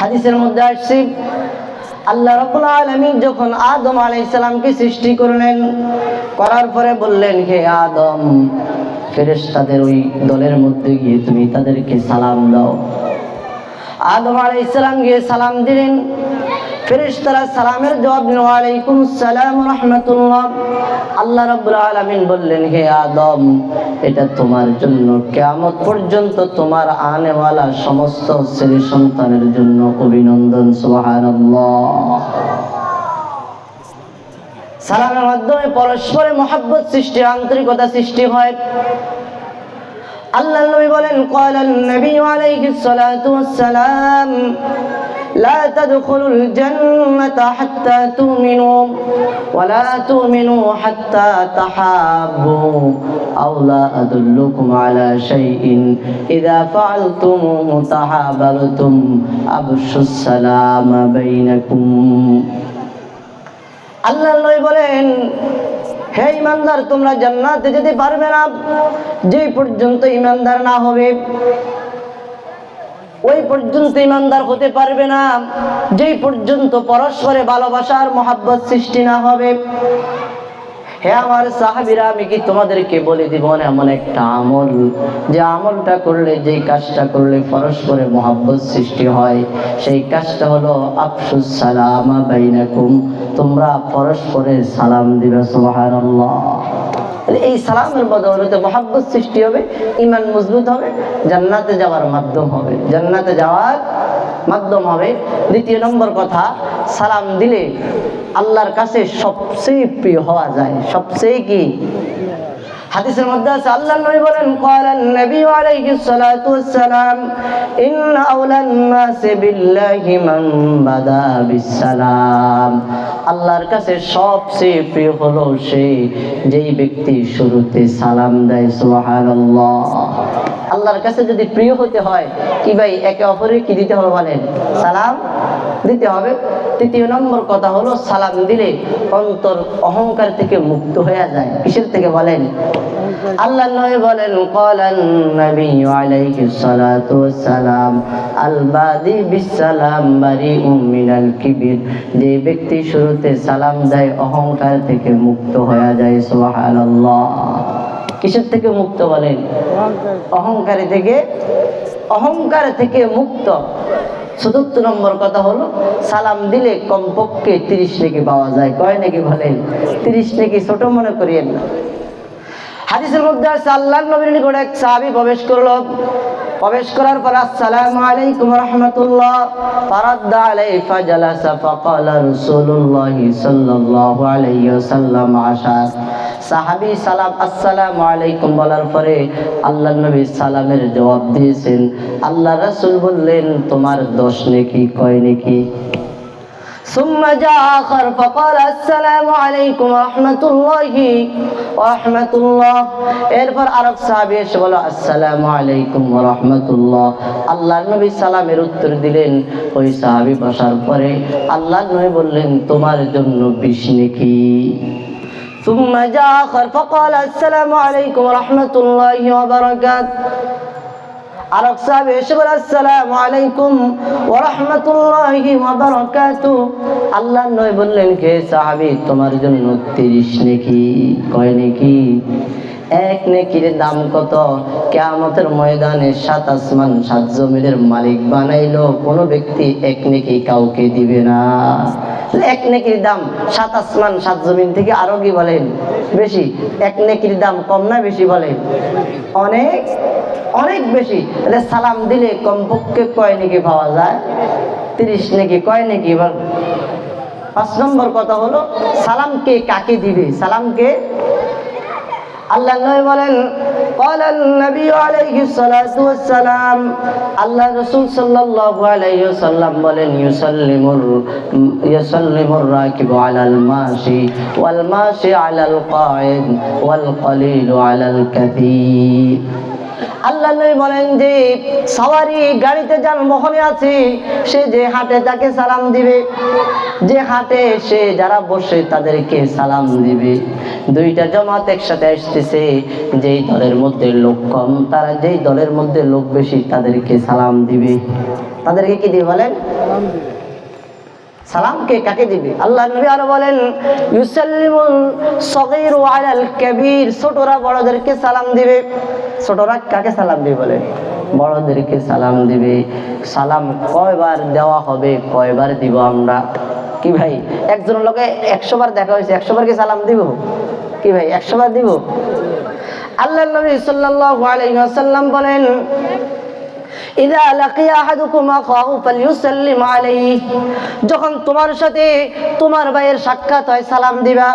হাদিসের মধ্যে আসছি, আল্লাহ রবুল আলমী যখন আদম আলাই ইসলামকে সৃষ্টি করলেন, করার পরে বললেন, হে আদম, ফেরেশতাদের ওই দলের মধ্যে গিয়ে তুমি তাদেরকে সালাম দাও। আদম আলাই ইসলাম গিয়ে সালাম দিলেন। ফেরেশতারা সালামের জবাব দিন ওয়ালাইকুম সালাম রহমতুল্লাহ। আল্লাহ রাব্বুল আলামিন বললেন, হে আদম, এটা তোমার জন্য। কিয়ামত পর্যন্ত তোমার আনেওয়ালা সমস্ত শ্রেণি সন্তানের জন্য অভিনন্দন, সুবহানাল্লাহ। সালামের মাধ্যমে পরস্পরে মহাব্বত সৃষ্টি, আন্তরিকতা সৃষ্টি হয়। আল্লাহ নবী বলেন কয়লাল নবী আলাইহিস সালাতু ওয়াস সালাম لا تدخلوا الجنة حتى تؤمنوا ولا تؤمنوا حتى تحابوا أو لا أدلكم على شيء إذا فعلتموه تحاببتم أبشوا السلام بينكم আল্লাহ নবী বলেন হে ইমানদার তোমরা জান্নাতে যেতে পারবে না যে পর্যন্ত ইমানদার না হবে ওই পর্যন্ত ইমানদার হতে পারবে না। যেই পর্যন্ত পরস্পরে ভালোবাসার মহাব্বত সৃষ্টি না হবে। হে আমার সাহাবিরা, আমি কি তোমাদেরকে বলে দিব এমন একটা আমল? যে আমলটা করলে, যেই কাজটা করলে পরস্পরে মহাব্বত সৃষ্টি হয়, সেই কাজটা হলো আফসুস সালামা বাইনাকুম। তোমরা পরস্পরে সালাম দিবে, সুবহানাল্লাহ। এই সালামের বদৌলতে মহাব্বত সৃষ্টি হবে ইমান মজবুত হবে, জান্নাতে যাওয়ার মাধ্যম হবে। জান্নাতে যাওয়ার মাধ্যম হবে। দ্বিতীয় নম্বর কথা, সালাম দিলে আল্লাহর কাছে সবচেয়ে প্রিয় হওয়া যায়। সবচেয়ে কি? হাদিসের মধ্যে আছে, আল্লাহ নবী বলেন, ক্বালান নবী আলাইহিস সালাতু ওয়াসসালাম, ইন্না আওলান নাস বিল্লাহি মান বাদা বিসসালাম। আল্লাহর কাছে সবচেয়ে প্রিয় হলো সেই যেই ব্যক্তি শুরুতে সালাম দেয়, সুবহানাল্লাহ। আল্লাহর কাছে যদি প্রিয় হতে হয়, কি ভাই, একে অপরের কি দিতে হবে বলেন? সালাম? দিতে হবে। তৃতীয় নম্বর কথা হলো সালাম দিলে অন্তর অহংকার থেকে মুক্ত হয়ে যায়। কিসের থেকে বলেন? আল্লাহ নবী বলেন ক্বালান নবী আলাইহিস সালাতু ওয়াসসালাম আল বাদি বিসসালাম বারিউম মিনাল কিবির। যে ব্যক্তি শুরুতে সালাম দেয়, অহংকার থেকে মুক্ত হয়ে যায়। সুবহানাল্লাহ। কিসের থেকে মুক্ত বলেন? অহংকারী থেকে, অহংকার থেকে মুক্ত। চতুর্থ নম্বর কথা হলো, সালাম দিলে কমপক্ষে তিরিশ নাকি পাওয়া যায়। কয় নাকি বলেন? তিরিশ নাকি ছোট মনে করিয়েন না। হাদিসের মধ্যে আল্লাহ নবীর নিকট এক সাহাবী প্রবেশ করল। প্রবেশ করার পর, আসসালামু আলাইকুম রাহমাতুল্লাহ। ফারাদ্দা আলাইহি ফাজালাসা, ফাকালা রাসূলুল্লাহ সাল্লাল্লাহু আলাইহি ওয়াসাল্লাম আশা। সাহাবী সালাম, আসসালামু আলাইকুম বলার পরে আল্লাহ নবী সালামের জবাব দিয়েছেন। আল্লাহ রাসূল বললেন, তোমার দোষ নেকি, কয় নেকি? ثم جاء آخر فقال السلام عليكم ورحمة الله ورحمة الله এরপর আরব সাহাবী এসে বলো আসসালামু আলাইকুম ওয়া রাহমাতুল্লাহ আল্লাহর নবী সালামের উত্তর দিলেন ওই সাহাবী বসার পরে আল্লাহর নবী বললেন তোমার জন্য বিশ নেকি ثم جاء آخر فقال السلام عليكم ورحمة الله وبركاته আরব সাহেব এসে বলে, আসসালামু আলাইকুম ওয়া রাহমাতুল্লাহি আল্লাহ নয় বললেন, কে তোমার জন্য 30 নেকি, কয় এক নেকির দাম কত? কেয়ামতের ময়দানে সাত আসমান, সাত জমিনের মালিক বানাইলো, কোনো ব্যক্তি এক নেকি কাউকে দিবে না। এক নেকির দাম সাত আসমান, সাত জমিন থেকে আরও কি বলেন বেশি। এক নেকির দাম কম না বেশি বলেন অনেক অনেক বেশি। তাহলে সালাম দিলে কমপক্ষে কয় নাকি পাওয়া যায়? তিরিশ নাকি, কয় নাকি? এবার পাঁচ নম্বর কথা হলো, সালামকে কাকে দিবে? সালামকে আল্লাহ বলেন قال النبي عليه الصلاة والسلام আল্লাহ রসুল সাল্লাল্লাহু আলাইহি ওয়াসাল্লাম বলেন ইউসাল্লিমুর ইউসাল্লিমুর রাকিবু আলাল মাশি ওয়াল মাশি আলাল কাঈদ ওয়াল কলিলু আলাল কাথীর আল্লাহ বলেন যে, সওয়ারি গাড়িতে যার মোহনে আছে, সে যে হাটে তাকে সালাম দিবে। যে হাটে সে যারা বসে তাদেরকে সালাম দিবে। দুইটা জমাত একসাথে আসতেছে, যেই দলের মধ্যে লোক কম, তারা যেই দলের মধ্যে লোক বেশি তাদেরকে সালাম দিবে। তাদেরকে কি দিবে বলেন? সালামকে কাকে দিবে? আল্লাহ নবী আরও বলেন, ইউসাল্লিমুল সগীরু আলাল কাবীর ছোটরা বড়দেরকে সালাম দিবে। ছোটরা কাকে সালাম দিবে বলে বড়দেরকে সালাম দিবে। সালাম কয়বার দেওয়া হবে, কয়বার দিব আমরা? কি ভাই, একজন লোকে একশো বার দেখা হয়েছে একশো বার কি সালাম দিব? কি ভাই একশো বার দিব? আল্লাহ নবী সাল্লাল্লাহু আলাইহি ওয়াসাল্লাম বলেন যখন তোমার সাথে তোমার ভাইয়ের সাক্ষাৎ হয়, সালাম দিবা।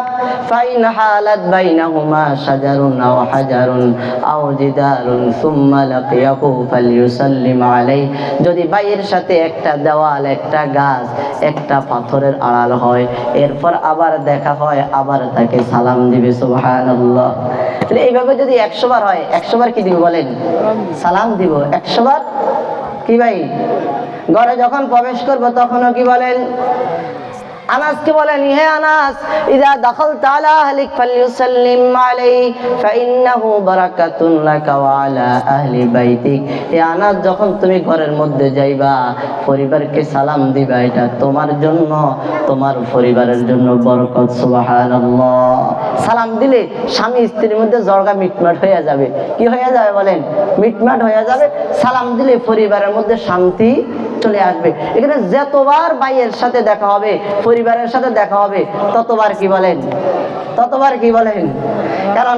যদি ভাইয়ের সাথে একটা দেওয়াল, একটা গাছ, একটা পাথরের আড়াল হয়, এরপর আবার দেখা হয়, আবার তাকে সালাম দিবে, সুবহানাল্লাহ। এইভাবে যদি একশো বার হয়, একশো বার কি দিবে বলেন? সালাম দিব। একশো বার কি ভাই? ঘরে যখন প্রবেশ করব তখনও কি বলেন? আনাসকে বলেন, হে আনাস, ইদা দখল তালা আহলিক ফালিউসাল্লিম আলাইহি, ফাইন্নাহু বারাকাতুন লাকা ওয়া আলা আহলি বাইতিক। হে আনাস, যখন তুমি ঘরের মধ্যে যাইবা, পরিবারকে সালাম দিবা, এটা তোমার জন্য, তোমার পরিবারের জন্য বরকত, সুবহানাল্লাহ। সালাম দিলে স্বামী স্ত্রীর মধ্যে জড়গা মিটমাট হয়ে যাবে। কি হয়ে যাবে বলেন? মিটমাট হয়ে যাবে। সালাম দিলে পরিবারের মধ্যে শান্তি চলে আসবে। এখানে যতবার ভাইয়ের সাথে দেখা হবে, পরিবারের সাথে দেখা হবে, ততবার কি বলেন? ততবার কি বলেন? কারণ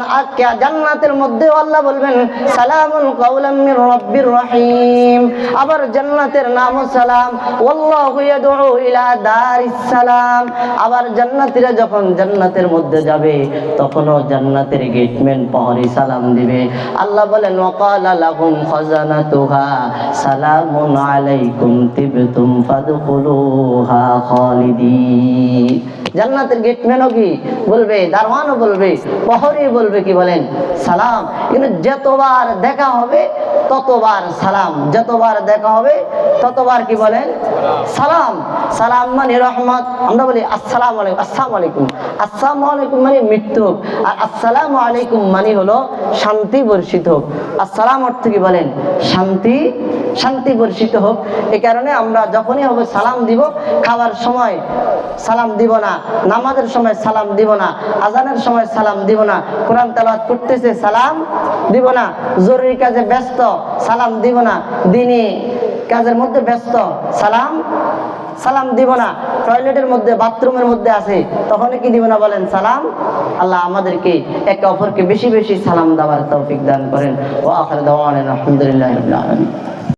জান্নাতের মধ্যে আল্লাহ বলবেন, সালামুন কাউলাম মির রাব্বির রহিম। আবার জান্নাতের নামও সালাম, ওয়াল্লাহু ইয়াদউ ইলা দারিস সালাম। আবার জান্নাতীরা যখন জান্নাতের মধ্যে যাবে, তখনও জান্নাতের গেটম্যান প্রহরী সালাম দিবে। আল্লাহ বলেন, ওয়াকালা লাহুম খাজানাতুহা, সালামুন আলাইকুম তিবতুম ফাদখুলুহা খালিদিন। জান্নাতের গেটম্যানও কি বলবে দারওয়ানও বলবে প্রহরী বলবে কি বলেন, সালাম। কিন্তু যতবার দেখা হবে, ততবার সালাম। যতবার দেখা হবে, ততবার কি বলেন, সালাম। সালাম মানে রহমত। আমরা বলি, আসসালাম আলাইকুম আসসালাম আলাইকুম। আসসালাম আলাইকুম মানে মৃত্যু। আর আসসালাম আলাইকুম মানে হলো শান্তি বর্ষিত হোক। আসসালাম অর্থ কি বলেন, শান্তি শান্তি বর্ষিত হোক। এই কারণে আমরা যখনই হবে, সালাম দিব। খাবার সময় সালাম দিব না। নামাজের সময় সালাম দিব না। আজানের সময় সালাম দিব না। কোরআন তেলাওয়াত করতেছে, সালাম দিব না। জরুরি কাজে ব্যস্ত, সালাম দিব না। দিনই কাজের মধ্যে ব্যস্ত, সালাম সালাম দিব না। টয়লেটের মধ্যে, বাথরুমের মধ্যে আছে তখন কি দিব না বলেন? সালাম। আল্লাহ আমাদেরকে, একে অপরকে বেশি বেশি সালাম দেওয়ার তৌফিক দান করেন। ও আখর দাওয়ান আলহামদুলিল্লাহ